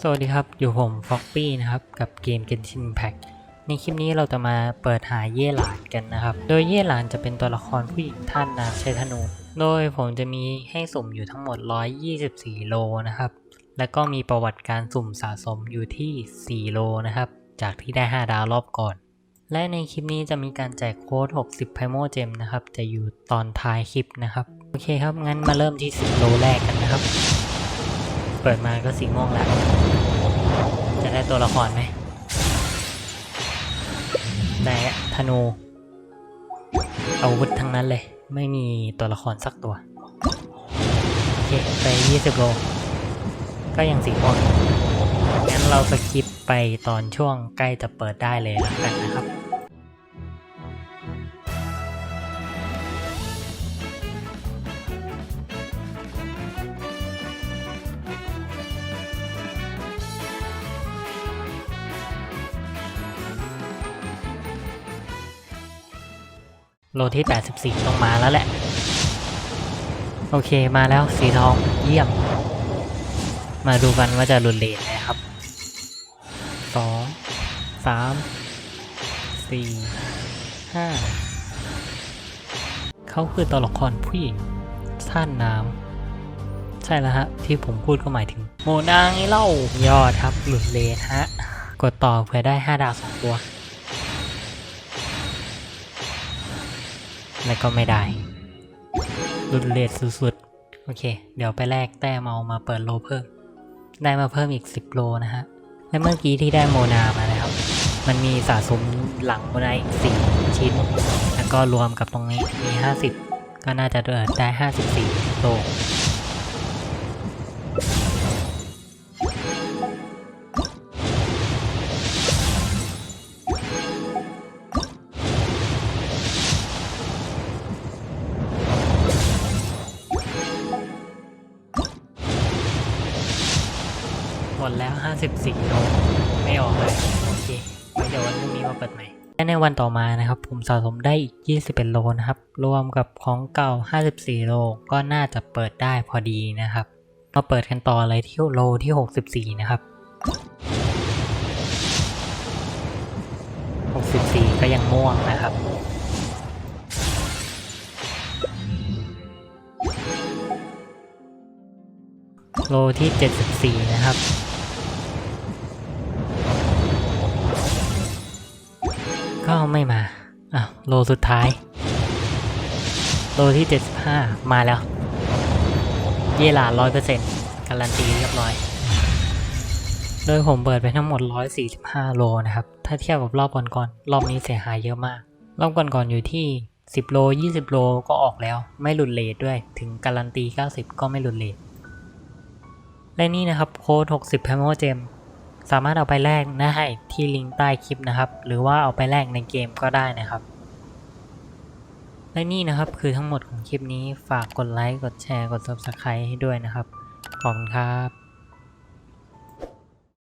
สวัสดีครับ อยู่ผมฟ็อกปี้นะครับ กับเกม Genshin Impact ในคลิปนี้เราจะมาเปิดหาเย่หลานกันนะครับ โดยเย่หลานจะเป็นตัวละครผู้หญิงท่านนามใช้ธนู โดยผมจะมีให้สุ่มอยู่ทั้งหมด 124 โลนะครับ แล้วก็มีประวัติการสุ่มสะสมอยู่ที่ 4 โลนะครับ จากที่ได้ 5 ดาวรอบก่อน และในคลิปนี้จะมีการแจกโค้ด 60 p r i m o Gem นะครับ จะอยู่ตอนท้ายคลิปนะครับ โอเคครับ งั้นมาเริ่มที่ 10 โลแรกกันนะครับ เปิดมาก็สีม่วงแล้ว จะได้ตัวละครไหม ได้ธนู อาวุธทั้งนั้นเลย ไม่มีตัวละครสักตัว โอเค ไป 20 โล ก็ยังสีม่วงงั้นเราสกิปไปตอนช่วงใกล้จะเปิดได้เลยแล้วกันนะครับ โลที่ 84 ต้องมาแล้วแหละ โอเคมาแล้วสีทองเยี่ยม มาดูกันว่าจะรุนเลนไหมครับสองสามสี่ห้าเขาคือตัวละครผู้หญิงท่านน้ำ ใช่แล้วฮะ ที่ผมพูดก็หมายถึง โมนางเล่ายอดครับหลุดเลนฮะ กดต่อเพื่อได้ 5 ดาวสองตัว แล้วก็ไม่ได้รุนเลทสุดๆ โอเค เดี๋ยวไปแลกแต้มเอามาเปิดโลเพิ่ม ได้มาเพิ่มอีก 10 โลนะฮะ และเมื่อกี้ที่ได้โมนามานะครับ มันมีสะสมหลังโมนาอีก 4 ชิ้น แล้วก็รวมกับตรงนี้มี 50 ก็น่าจะเดินได้ 54 โล มดแล้ว 54โลไม่ออกเลย โอเค เดี๋ยววันพรุ่งนี้มาเปิดใหม่และในวันต่อมานะครับ ผมสะสมได้อีก 21 โลนะครับ รวมกับของเก่า 54 โล ก็น่าจะเปิดได้พอดีนะครับ มาเปิดกันต่อเลยที่โลที่ 64 นะครับ 64 ก็ยังม่วงนะครับโลที่ 74 นะครับ ไม่มาอะโลสุดท้าย โลที่ 75 มาแล้ว เยลาร้อยเปอร์เซ็นต์การันตีเรียบร้อย โดยผมเปิดไปทั้งหมด 145 โลนะครับ ถ้าเทียบกับรอบก่อนๆรอบนี้เสียหายเยอะมาก รอบก่อนๆอยู่ที่ 10 โล 20 โลก็ออกแล้ว ไม่หลุดเลทด้วย ถึงการันตี 90 ก็ไม่หลุดเลทและนี่นะครับโค้ด60 p a m o Gem สามารถเอาไปแลกได้ที่ลิงก์ใต้คลิปนะครับ หรือว่าเอาไปแลกในเกมก็ได้นะครับ และนี่นะครับคือทั้งหมดของคลิปนี้ฝากกดไลค์กดแชร์กด Subscribe ให้ด้วยนะครับ ขอบคุณครับ